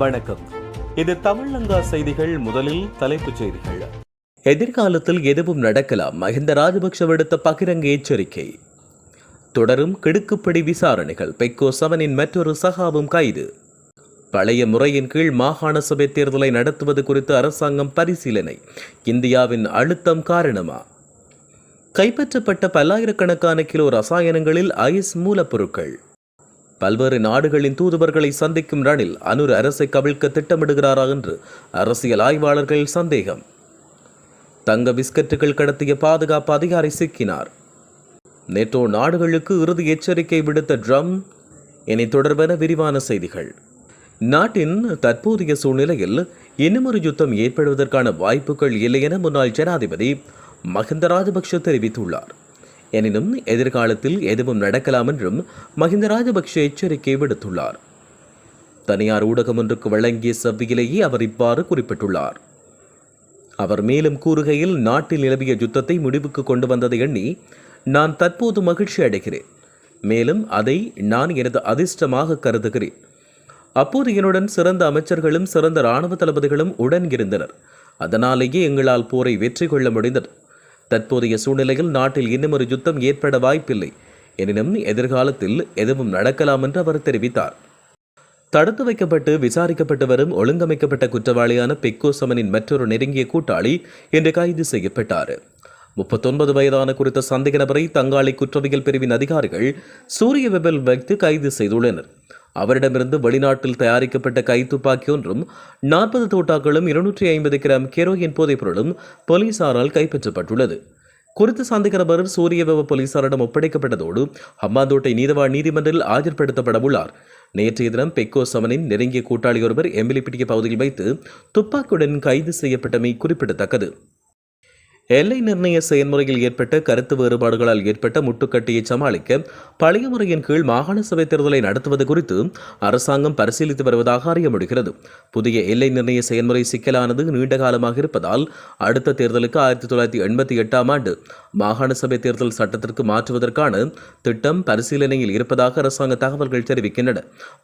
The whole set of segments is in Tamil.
வணக்கம். இது தமிழங்கா செய்திகள் முதலில் தலைப்புச் செய்திகள். எதிர்காலத்தில் எதுவும் நடக்கலாம். மஹிந்த ராஜபக்ஷ விடுத்த பகிரங்க எச்சரிக்கை. தொடரும் கிடுக்குப்படி விசாரணைகள். பெக்கோ சவனின் மற்றொரு சகாவும் கைது. பழைய முறையின் கீழ் மாகாண சபை தேர்தலை நடத்துவது குறித்து அரசாங்கம் பரிசீலனை. இந்தியாவின் அழுத்தம் காரணமா? கைப்பற்றப்பட்ட பல்லாயிரக்கணக்கான கிலோ ரசாயனங்களில் ஐஸ் மூலப்பொருட்கள். பல்வேறு நாடுகளின் தூதுவர்களை சந்திக்கும் ரணில் அனுர் அரசை கவிழ்க்க திட்டமிடுகிறாரா என்று அரசியல் ஆய்வாளர்கள் சந்தேகம். தங்க பிஸ்கட்டுகள் கடத்திய பாதுகாப்பு அதிகாரி சிக்கினார். நேட்டோ நாடுகளுக்கு இறுதி எச்சரிக்கை விடுத்த ட்ரம் இனி தொடர்பான விரிவான செய்திகள். நாட்டின் தற்போதைய சூழ்நிலையில் இன்னுமொரு யுத்தம் ஏற்படுவதற்கான வாய்ப்புகள் இல்லை என முன்னாள் ஜனாதிபதி மஹிந்த ராஜபக்ஷ தெரிவித்துள்ளார். எனினும் எதிர்காலத்தில் எதுவும் நடக்கலாம் என்றும் மஹிந்த ராஜபக்ஷ எச்சரிக்கை விடுத்துள்ளார். தனியார் ஊடகம் ஒன்றுக்கு வழங்கிய செவ்வியிலேயே அவர் இவ்வாறு குறிப்பிட்டுள்ளார். அவர் மேலும் கூறுகையில் நாட்டில் நிலவிய யுத்தத்தை முடிவுக்கு கொண்டு வந்ததை எண்ணி நான் தற்போது மகிழ்ச்சி அடைகிறேன். மேலும் அதை நான் எனது அதிர்ஷ்டமாக கருதுகிறேன். அப்போது என்னுடன் சிறந்த அமைச்சர்களும் சிறந்த இராணுவ தளபதிகளும் உடன் இருந்தனர். அதனாலேயே எங்களால் போரை வெற்றி கொள்ள முடிந்தது. தற்போதைய சூழ்நிலையில் நாட்டில் இன்னும் ஒரு யுத்தம் ஏற்பட வாய்ப்பில்லை. எனினும் எதிர்காலத்தில் எதுவும் நடக்கலாம் என்று அவர் தெரிவித்தார். தடுத்து வைக்கப்பட்டு விசாரிக்கப்பட்டு வரும் ஒழுங்கமைக்கப்பட்ட குற்றவாளியான பெக்கோ சமனின் மற்றொரு நெருங்கிய கூட்டாளி இன்று கைது செய்யப்பட்டார். முப்பத்தொன்பது வயதான குறித்த சந்தேக நபரை தங்காளி குற்றவியல் பிரிவின் அதிகாரிகள் சூரிய வெபல் வைத்து கைது செய்துள்ளனர். அவரிடமிருந்து வெளிநாட்டில் தயாரிக்கப்பட்ட கைத்துப்பாக்கி ஒன்றும் நாற்பது தோட்டாக்களும் இருநூற்றி ஐம்பது கிராம் கெரோயின் போதைப் பொருளும் போலீசாரால் கைப்பற்றப்பட்டுள்ளது. குறித்த சந்தேக நபர் சூரியவெவ போலீசாரிடம் ஒப்படைக்கப்பட்டதோடு ஹம்பாந்தோட்டை நீதவான் நீதிமன்றில் ஆஜர்படுத்தப்பட உள்ளார் நேற்றைய தினம் பெக்கோ சமனின் நெருங்கிய கூட்டாளி ஒருவர் எம்பிலிப்பிட்டிய பகுதியில் வைத்து துப்பாக்கியுடன் கைது செய்யப்பட்டமை குறிப்பிடத்தக்கது. எல்லை நிர்ணய செயல்முறையில் ஏற்பட்ட கருத்து வேறுபாடுகளால் ஏற்பட்ட முட்டுக்கட்டியை சமாளிக்க பழைய முறையின் கீழ் மாகாண சபை தேர்தலை நடத்துவது குறித்து அரசாங்கம் பரிசீலித்து வருவதாக அறிய முடிகிறது புதிய எல்லை நிர்ணய செயல்முறை சிக்கலானது நீண்ட காலமாக இருப்பதால் அடுத்த தேர்தலுக்கு ஆயிரத்தி தொள்ளாயிரத்தி எண்பத்தி எட்டாம் ஆண்டு மாகாண சபை தேர்தல் சட்டத்திற்கு மாற்றுவதற்கான திட்டம் பரிசீலனையில் இருப்பதாக அரசாங்க தகவல்கள் தெரிவிக்கின்றன.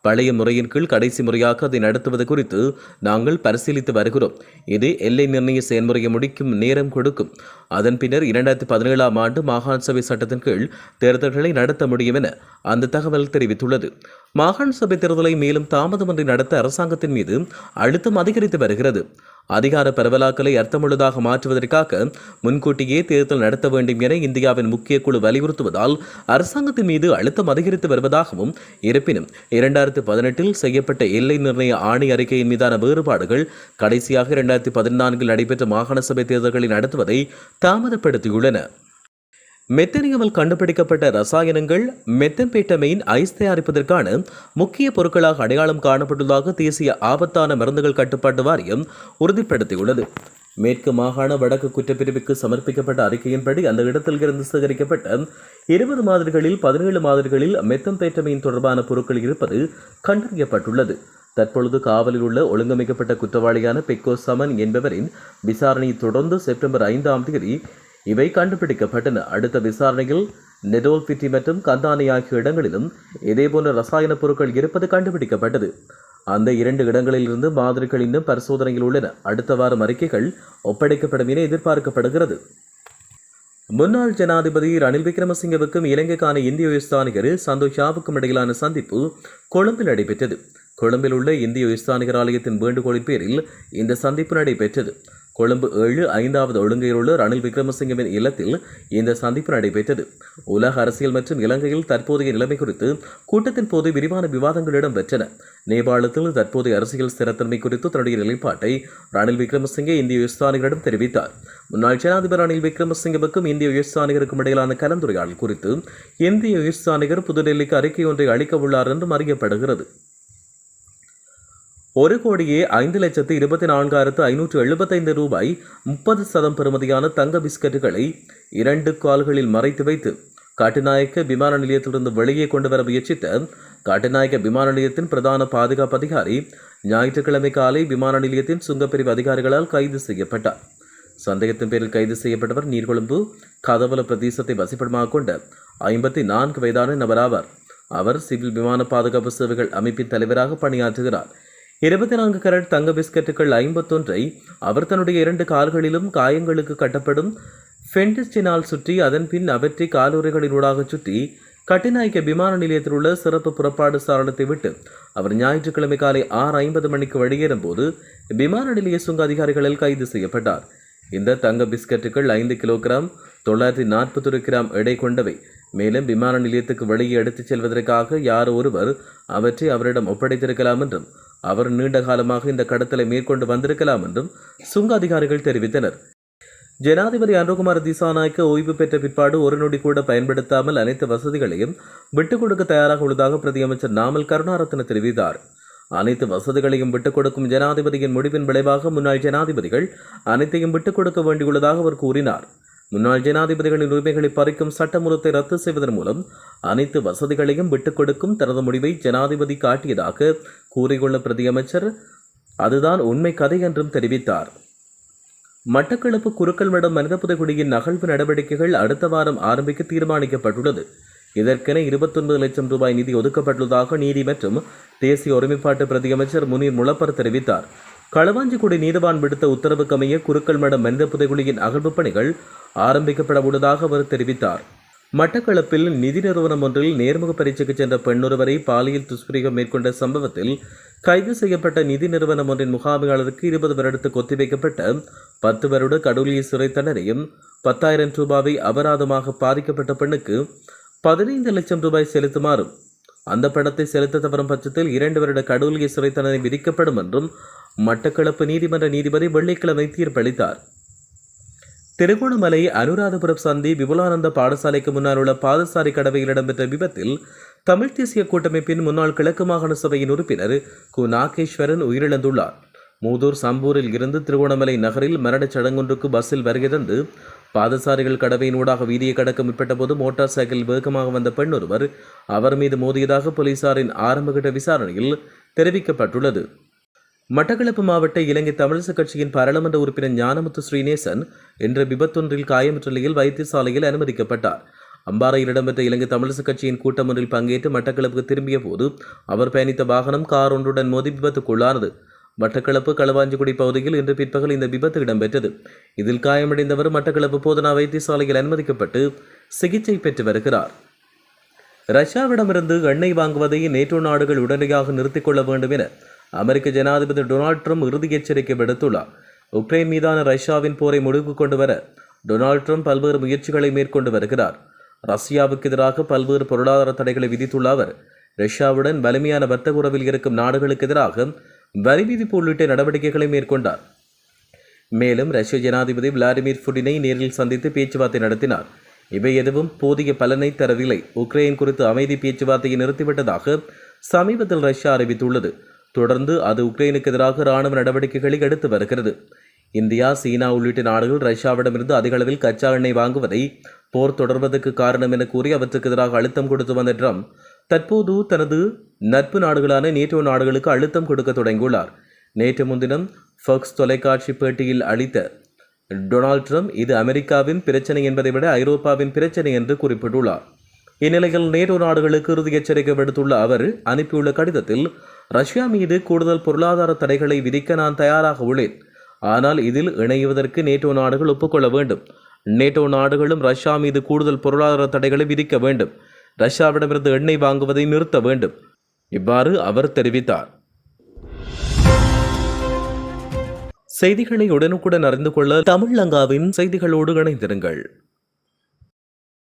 பழைய முறையின் கீழ் கடைசி முறையாக அதை நடத்துவது குறித்து நாங்கள் பரிசீலித்து வருகிறோம். இது எல்லை நிர்ணய செயல்முறையை முடிக்கும் நேரம் கொடுக்கும். அதன் பின்னர் இரண்டாயிரத்தி பதினேழாம் ஆண்டு மாகாண சபை சட்டத்தின் கீழ் தேர்தல்களை நடத்த முடியும் என அந்த தகவல் தெரிவித்துள்ளது. மாகாண சபை தேர்தலை மேலும் தாமதமின்றி நடத்த அரசாங்கத்தின் மீது அழுத்தம் அதிகரித்து வருகிறது. அதிகார பரவலாக்கலை அர்த்தமுள்ளதாக மாற்றுவதற்காக முன்கூட்டியே தேர்தல் நடத்த வேண்டும் என இந்தியாவின் முக்கிய குழு வலியுறுத்துவதால் அரசாங்கத்தின் மீது அழுத்தம் அதிகரித்து வருவதாகவும் இருப்பினும் இரண்டாயிரத்தி பதினெட்டில் செய்யப்பட்ட எல்லை நிர்ணய ஆணை அறிக்கையின் மீதான வேறுபாடுகள் கடைசியாக இரண்டாயிரத்தி பதினான்கில் நடைபெற்ற மாகாண சபை தேர்தல்களை நடத்துவதை தாமதப்படுத்தியுள்ளன. மெத்தனியமில் கண்டுபிடிக்கப்பட்ட ரசாயனங்கள் மெத்தம்பேட்டமைன் ஐஸ் தயாரிப்பதற்கான முக்கிய பொருட்களாக அடையாளம் காணப்பட்டுள்ளதாக தேசிய ஆபத்தான மருந்துகள் கட்டுப்பாட்டு வாரியம் உறுதிப்படுத்தியுள்ளது. மேற்கு மாகாண வடக்கு குற்றப்பிரிவுக்கு சமர்ப்பிக்கப்பட்ட அறிக்கையின்படி அந்த இடத்தில் இருந்து சேகரிக்கப்பட்ட இருபது மாதிரிகளில் பதினேழு மாதிரிகளில் மெத்தம்பேட்டமைன் தொடர்பான பொருட்கள் இருப்பது கண்டறியப்பட்டுள்ளது. தற்பொழுது காவலில் உள்ள ஒழுங்கமைக்கப்பட்ட குற்றவாளியான பெக்கோ சமன் என்பவரின் விசாரணை தொடர்ந்து செப்டம்பர் ஐந்தாம் தேதி இவை கண்டுபிடிக்கப்பட்டன. அடுத்த விசாரணையில் நெடோல்பிட்டி மற்றும் கந்தானி ஆகிய இடங்களிலும் இதேபோன்ற ரசாயன பொருட்கள் இருப்பது கண்டுபிடிக்கப்பட்டது. அந்த இரண்டு இடங்களிலிருந்து மாதிரிகள் இன்னும் பரிசோதனையில் உள்ளன. அடுத்த வாரம் அறிக்கைகள் ஒப்படைக்கப்படும் என எதிர்பார்க்கப்படுகிறது. முன்னாள் ஜனாதிபதி ரணில் விக்ரமசிங்கவுக்கும் இலங்கைக்கான இந்திய உயர்ஸ்தானிகர் சந்தோஷ் ஷாவுக்கும் இடையிலான சந்திப்பு கொழும்பில் நடைபெற்றது. கொழும்பில் உள்ள இந்திய உயர்ஸ்தானிகர் ஆலயத்தின் வேண்டுகோளின் பேரில் இந்த சந்திப்பு நடைபெற்றது. கொழும்பு ஏழு ஐந்தாவது ஒழுங்கையில் உள்ள ரணில் விக்ரமசிங்கவின் இல்லத்தில் இந்த சந்திப்பு நடைபெற்றது. உலக அரசியல் மற்றும் இலங்கையில் தற்போதைய நிலைமை குறித்து கூட்டத்தின் போது விரிவான விவாதங்கள் இடம்பெற்றன. நேபாளத்தில் தற்போதைய அரசியல் ஸ்திரத்தன்மை குறித்து தன்னுடைய நிலைப்பாட்டை ரணில் விக்ரமசிங்கே இந்திய உயர்ஸ்தானிகளிடம் தெரிவித்தார். முன்னாள் ஜனாதிபதி ரணில் விக்ரமசிங்கவுக்கும் இந்திய உயர்ஸ்தானிகருக்கும் இடையிலான கலந்துரையாடல் குறித்து இந்திய உயர்ஸ்தானிகர் புதுடெல்லிக்கு அறிக்கை ஒன்றை அளிக்க உள்ளார் என்றும் அறியப்படுகிறது. ஒரு கோடியே ஐந்து லட்சத்து இருபத்தி நான்காயிரத்து ஐநூற்று எழுபத்தைந்து ரூபாய் முப்பது சதம் பெறுமதியான தங்க பிஸ்கட்டுகளை இரண்டு கால்களில் மறைத்து வைத்து காட்டுநாயக்க விமான நிலையத்திலிருந்து வெளியே கொண்டு வர முயற்சித்த காட்டுநாயக்க விமான நிலையத்தின் பிரதான பாதுகாப்பு அதிகாரி ஞாயிற்றுக்கிழமை காலை விமான நிலையத்தின் சுங்கப்பிரிவு அதிகாரிகளால் கைது செய்யப்பட்டார். சந்தேகத்தின் பேரில் கைது செய்யப்பட்டவர் நீர்கொழும்பு கதவல பிரதேசத்தை வசிப்பிடமாக கொண்ட ஐம்பத்தி நான்கு வயதான நபராவார். அவர் சிவில் விமான பாதுகாப்பு சேவைகள் அமைப்பின் தலைவராக பணியாற்றுகிறார். இருபத்தி நான்கு கரட் தங்க பிஸ்கட்டுகள் ஐம்பத்தொன்றை அவர் தன்னுடைய இரண்டு கால்களிலும் காயங்களுக்கு கட்டப்படும் ஃபென்டிஸ்டினால் சுற்றி அதன் பின் அவற்றை காலுறைகளினூடாக சுற்றி கட்டிநாயக்க விமான நிலையத்தில் உள்ள சிறப்பு புறப்பாடு சாரணத்தை விட்டு அவர் ஞாயிற்றுக்கிழமை காலை ஆறு ஐம்பது மணிக்கு வெளியேறும் போது விமான நிலைய சுங்க அதிகாரிகளால் கைது செய்யப்பட்டார். இந்த தங்க பிஸ்கட்டுகள் ஐந்து கிலோகிராம் தொள்ளாயிரத்தி நாற்பத்தொரு கிராம் எடை கொண்டவை. மேலும் விமான நிலையத்துக்கு வெளியே எடுத்துச் செல்வதற்காக யாரோ ஒருவர் அவற்றை அவரிடம் ஒப்படைத்திருக்கலாம் என்றும் அவர் நீண்ட காலமாக இந்த கடத்தலை மேற்கொண்டு வந்திருக்கலாம் என்றும் சுங்க அதிகாரிகள் தெரிவித்தனர். ஜனாதிபதி அனுகுமார் திசாநாய்க்கு ஓய்வு பெற்ற பிற்பாடு ஒரு நொடி கூட பயன்படுத்தாமல் அனைத்து வசதிகளையும் விட்டுக் கொடுக்க தயாராக உள்ளதாக பிரதியமைச்சர் நாமல் கருணாரத்ன தெரிவித்தார். அனைத்து வசதிகளையும் விட்டுக் கொடுக்கும் ஜனாதிபதியின் முடிவின் விளைவாக முன்னாள் ஜனாதிபதிகள் அனைத்தையும் விட்டுக் கொடுக்க வேண்டியுள்ளதாக அவர் கூறினார். முன்னாள் ஜனாதிபதிகளின் உரிமைகளை பறிக்கும் சட்டமூலத்தை ரத்து செய்வதன் மூலம் அனைத்து வசதிகளையும் விட்டுக் கொடுக்கும் தனது முடிவை ஜனாதிபதி காட்டியதாக கூறியுள்ள பிரதியமைச்சர். அதுதான் உண்மை கதை என்றும் தெரிவித்தார். மட்டக்களப்பு குருக்கள் மடம் மனிதபுதகுடியின் நகழ்வு நடவடிக்கைகள் அடுத்த வாரம் ஆரம்பிக்க தீர்மானிக்கப்பட்டுள்ளது. இதற்கென இருபத்தொன்பது லட்சம் ரூபாய் நிதி ஒதுக்கப்பட்டுள்ளதாக நீதி மற்றும் தேசிய ஒருமைப்பாட்டு பிரதியமைச்சர் முனீர் முளப்பர் தெரிவித்தார். களவாஞ்சிக்குடி நீதவான் விடுத்த உத்தரவுக்கமைய குருக்கள் மடம் மனித புதைகுழியின் அகழ்வு பணிகள் ஆரம்பிக்கப்பட உள்ளதாக அவர் தெரிவித்தார். மட்டக்களப்பில் நிதி நிறுவனம் ஒன்றில் நேர்முக பரீட்சைக்கு சென்ற பெண்ணொருவரை பாலியல் துஷ்பிரயோகம் மேற்கொண்ட சம்பவத்தில் கைது செய்யப்பட்ட நிதி நிறுவனம் ஒன்றின் முகாமையாளருக்கு இருபது வருடத்துக்கு ஒத்திவைக்கப்பட்ட பத்து வருட கடூலிய சிறை தண்டனையும் பத்தாயிரம் ரூபாவை அபராதமாக பாதிக்கப்பட்ட பெண்ணுக்கு பதினைந்து லட்சம் ரூபாய் செலுத்துமாறும் அந்த பணத்தை செலுத்த தவறும் பட்சத்தில் இரண்டு வருட கடூலிய சிறை தண்டனை விதிக்கப்படும் என்றும் மட்டக்களப்பு நீதிமன்ற நீதிபதி வெள்ளிக்கிழமை தீர்ப்பளித்தார். திருகோணமலை அனுராதபுரம் சந்தி விபுலானந்த பாடசாலைக்கு முன்னால் உள்ள பாதசாரி கடவையில் இடம்பெற்ற விபத்தில் தமிழ் தேசிய கூட்டமைப்பின் முன்னாள் கிழக்கு மாகாண சபையின் உறுப்பினர் கு. நாகேஸ்வரன் உயிரிழந்துள்ளார். மூதூர் சம்பூரில் இருந்து திருகோணமலை நகரில் மரணச் சடங்கொன்றுக்கு பஸ்ஸில் வருகை தந்து பாதசாரிகள் கடவையின் ஊடாக வீதியை கடக்க முற்பட்டபோது மோட்டார் சைக்கிள் வேகமாக வந்த பெண் ஒருவர் அவர் மீது மோதியதாக போலீசாரின் ஆரம்பகட்ட விசாரணையில் தெரிவிக்கப்பட்டுள்ளது. மட்டக்களப்பு மாவட்ட இலங்கை தமிழிசக் கட்சியின் பாராளுமன்ற உறுப்பினர் ஞானமுத்து ஸ்ரீநேசன் என்ற விபத்தொன்றில் காயமுற்ற நிலையில் வைத்தியசாலையில் அனுமதிக்கப்பட்டார். அம்பாறையில் இடம்பெற்ற இலங்கை தமிழிசக் கட்சியின் கூட்டம் ஒன்றில் பங்கேற்று மட்டக்களப்புக்கு திரும்பிய போது அவர் பயணித்த வாகனம் கார் ஒன்றுடன் மோதி விபத்துக்குள்ளானது. மட்டக்களப்பு களவாஞ்சிக்குடி பகுதியில் இன்று பிற்பகல் இந்த விபத்து இடம்பெற்றது. இதில் காயமடைந்தவர் மட்டக்களப்பு போதனா வைத்தியசாலையில் அனுமதிக்கப்பட்டு சிகிச்சை பெற்று வருகிறார். ரஷ்யாவிடமிருந்து எண்ணெய் வாங்குவதை நேட்டோ நாடுகள் உடனடியாக நிறுத்திக் கொள்ள வேண்டும் என அமெரிக்க ஜனாதிபதி டொனால்ட் ட்ரம்ப் இறுதி எச்சரிக்கை விடுத்துள்ளார். உக்ரைன் மீதான ரஷ்யாவின் போரை முடிவுக்கு கொண்டு வர டொனால்ட் ட்ரம்ப் பல்வேறு முயற்சிகளை மேற்கொண்டு வருகிறார். ரஷ்யாவுக்கு எதிராக பல்வேறு பொருளாதார தடைகளை விதித்துள்ள அவர் ரஷ்யாவுடன் வலிமையான வர்த்தக உறவில் இருக்கும் நாடுகளுக்கு எதிராக வரி விதிப்பு உள்ளிட்ட நடவடிக்கைகளை மேற்கொண்டார். மேலும் ரஷ்ய ஜனாதிபதி விளாடிமிர் புடினை நேரில் சந்தித்து பேச்சுவார்த்தை நடத்தினார். இவை எதுவும் போதிய பலனை தரவில்லை. உக்ரைன் குறித்து அமைதி பேச்சுவார்த்தையை நிறுத்திவிட்டதாக சமீபத்தில் ரஷ்யா அறிவித்துள்ளது. தொடர்ந்து அது உக்ரைனுக்கு எதிராக இராணுவ நடவடிக்கைகளை எடுத்து வருகிறது. இந்தியா சீனா உள்ளிட்ட நாடுகள் ரஷ்யாவிடமிருந்து அதிக அளவில் கச்சா எண்ணெய் வாங்குவதை போர் தொடர்வதற்கு காரணம் என கூறி அவற்றுக்கு எதிராக அழுத்தம் கொடுத்து வந்த ட்ரம்ப் தற்போது தனது நட்பு நாடுகளான நேட்டோ நாடுகளுக்கு அழுத்தம் கொடுக்க தொடங்கியுள்ளார். நேற்று முன்தினம் ஃபக்ஸ் தொலைக்காட்சி பேட்டியில் அளித்த டொனால்ட் ட்ரம்ப் இது அமெரிக்காவின் பிரச்சனை என்பதை விட ஐரோப்பாவின் பிரச்சனை என்று குறிப்பிட்டுள்ளார். இந்நிலையில் நேட்டோ நாடுகளுக்கு இறுதி எச்சரிக்கை விடுத்துள்ள அவர் அனுப்பியுள்ள கடிதத்தில் ரஷ்யா மீது கூடுதல் பொருளாதார தடைகளை விதிக்க நான் தயாராக உள்ளேன். ஆனால் இதில் இணைவதற்கு நேட்டோ நாடுகள் ஒப்புக்கொள்ள வேண்டும். நேட்டோ நாடுகளும் ரஷ்யா மீது கூடுதல் பொருளாதார தடைகளை விதிக்க வேண்டும். ரஷ்யாவிடமிருந்து எண்ணெய் வாங்குவதை நிறுத்த வேண்டும். இவ்வாறு அவர் தெரிவித்தார். செய்திகளை உடனுக்குடன் அறிந்து கொள்ள தமிழ் லங்காவின் செய்திகளோடு இணைந்திருங்கள்.